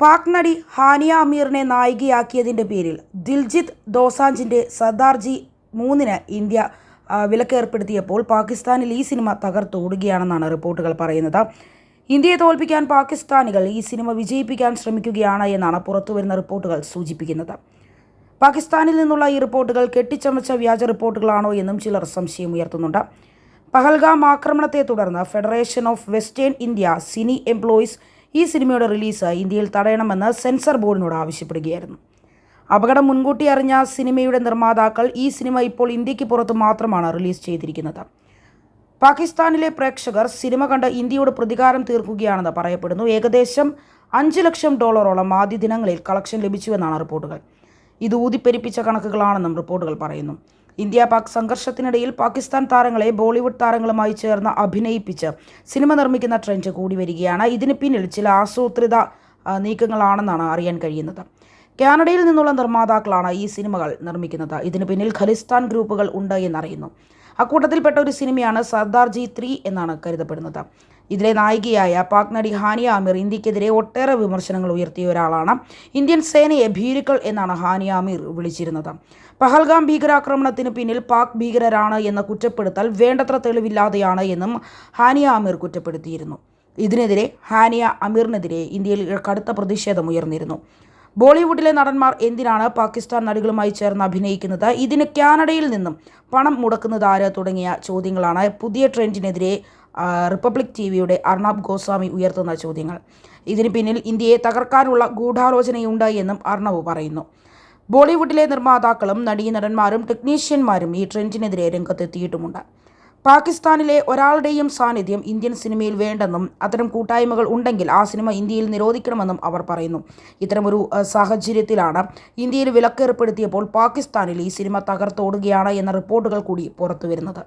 പാക് നടി ഹാനിയ അമീറിനെ നായികയാക്കിയതിന്റെ പേരിൽ ദിൽജിത്ത് ദോസാഞ്ചിന്റെ സർദാർജി മൂന്നിന് ഇന്ത്യ വിലക്കേർപ്പെടുത്തിയപ്പോൾ പാകിസ്ഥാനിൽ ഈ സിനിമ തകർത്തോടുകയാണെന്നാണ് റിപ്പോർട്ടുകൾ പറയുന്നത്. ഇന്ത്യയെ തോൽപ്പിക്കാൻ പാകിസ്ഥാനികൾ ഈ സിനിമ വിജയിപ്പിക്കാൻ ശ്രമിക്കുകയാണ് എന്നാണ് പുറത്തുവരുന്ന റിപ്പോർട്ടുകൾ സൂചിപ്പിക്കുന്നത്. പാകിസ്ഥാനിൽ നിന്നുള്ള ഈ റിപ്പോർട്ടുകൾ കെട്ടിച്ചമച്ച വ്യാജ റിപ്പോർട്ടുകളാണോ എന്നും ചിലർ സംശയം ഉയർത്തുന്നുണ്ട്. പഹൽഗാം ആക്രമണത്തെ തുടർന്ന് federation of western India cine employees ഈ സിനിമയുടെ റിലീസ് ഇന്ത്യയിൽ തടയണമെന്ന് സെൻസർ ബോർഡിനോട് ആവശ്യപ്പെടുകയായിരുന്നു. അപകടം മുൻകൂട്ടി അറിഞ്ഞ സിനിമയുടെ നിർമ്മാതാക്കൾ ഈ സിനിമ ഇപ്പോൾ ഇന്ത്യയ്ക്ക് പുറത്ത് മാത്രമാണ് റിലീസ് ചെയ്തിരിക്കുന്നത്. പാകിസ്ഥാനിലെ പ്രേക്ഷകർ സിനിമ കണ്ട് ഇന്ത്യയോട് പ്രതികാരം തീർക്കുകയാണെന്ന് പറയപ്പെടുന്നു. ഏകദേശം അഞ്ച് ലക്ഷം ഡോളറോളം ആദ്യ ദിനങ്ങളിൽ കളക്ഷൻ ലഭിച്ചുവെന്നാണ് റിപ്പോർട്ടുകൾ. ഇത് ഊതിപ്പെരിപ്പിച്ച കണക്കുകളാണെന്നും റിപ്പോർട്ടുകൾ പറയുന്നു. ഇന്ത്യ പാക് സംഘർഷത്തിനിടയിൽ പാകിസ്ഥാൻ താരങ്ങളെ ബോളിവുഡ് താരങ്ങളുമായി ചേർന്ന് അഭിനയിപ്പിച്ച് സിനിമ നിർമ്മിക്കുന്ന ട്രെൻഡ് കൂടി വരികയാണ്. ഇതിന് പിന്നിൽ ചില ആസൂത്രിത നീക്കങ്ങളാണെന്നാണ് അറിയാൻ കഴിയുന്നത്. കാനഡയിൽ നിന്നുള്ള നിർമ്മാതാക്കളാണ് ഈ സിനിമകൾ നിർമ്മിക്കുന്നത്. ഇതിന് പിന്നിൽ ഖലിസ്ഥാൻ ഗ്രൂപ്പുകൾ ഉണ്ട് എന്നറിയുന്നു. അക്കൂട്ടത്തിൽപ്പെട്ട ഒരു സിനിമയാണ് സർദാർജി ത്രീ എന്നാണ് കരുതപ്പെടുന്നത്. ഇതിലെ നായികയായ പാക് നടി ഹാനിയ അമീർ ഇന്ത്യക്കെതിരെ ഒട്ടേറെ വിമർശനങ്ങൾ ഉയർത്തിയ ഒരാളാണ് ഇന്ത്യൻ സേനയെ ഭീരുക്കൾ എന്നാണ് ഹാനിയ അമീർ വിളിച്ചിരുന്നത്. പഹൽഗാം ഭീകരാക്രമണത്തിന് പിന്നിൽ പാക് ഭീകരരാണ് എന്ന കുറ്റപ്പെടുത്തൽ വേണ്ടത്ര തെളിവില്ലാതെയാണ് എന്നും ഹാനിയ അമീർ കുറ്റപ്പെടുത്തിയിരുന്നു. ഇതിനെതിരെ ഹാനിയ അമീറിനെതിരെ ഇന്ത്യയിൽ കടുത്ത പ്രതിഷേധം ഉയർന്നിരുന്നു. ബോളിവുഡിലെ നടന്മാർ എന്തിനാണ് പാകിസ്ഥാൻ നടികളുമായി ചേർന്ന് അഭിനയിക്കുന്നത്? ഇതിന് കാനഡയിൽ നിന്നും പണം മുടക്കുന്നത് ആര്? തുടങ്ങിയ ചോദ്യങ്ങളാണ് പുതിയ ട്രെൻഡിനെതിരെ റിപ്പബ്ലിക് ടി വിയുടെ അർണബ് ഗോസ്വാമി ഉയർത്തുന്ന ചോദ്യങ്ങൾ. ഇതിന് പിന്നിൽ ഇന്ത്യയെ തകർക്കാനുള്ള ഗൂഢാലോചനയുണ്ട് എന്നും അർണബ് പറയുന്നു. ബോളിവുഡിലെ നിർമ്മാതാക്കളും നടീനടന്മാരും ടെക്നീഷ്യന്മാരും ഈ ട്രെൻഡിനെതിരെ രംഗത്തെത്തിയിട്ടുമുണ്ട്. പാകിസ്ഥാനിലെ ഒരാളുടെയും സാന്നിധ്യം ഇന്ത്യൻ സിനിമയിൽ വേണ്ടെന്നും അത്തരം കൂട്ടായ്മകൾ ഉണ്ടെങ്കിൽ ആ സിനിമ ഇന്ത്യയിൽ നിരോധിക്കണമെന്നും അവർ പറയുന്നു. ഇത്തരമൊരു സാഹചര്യത്തിലാണ് ഇന്ത്യയിൽ വിലക്കേർപ്പെടുത്തിയപ്പോൾ പാകിസ്ഥാനിൽ ഈ സിനിമ തകർത്തോടുകയാണ് എന്ന റിപ്പോർട്ടുകൾ കൂടി പുറത്തുവരുന്നത്.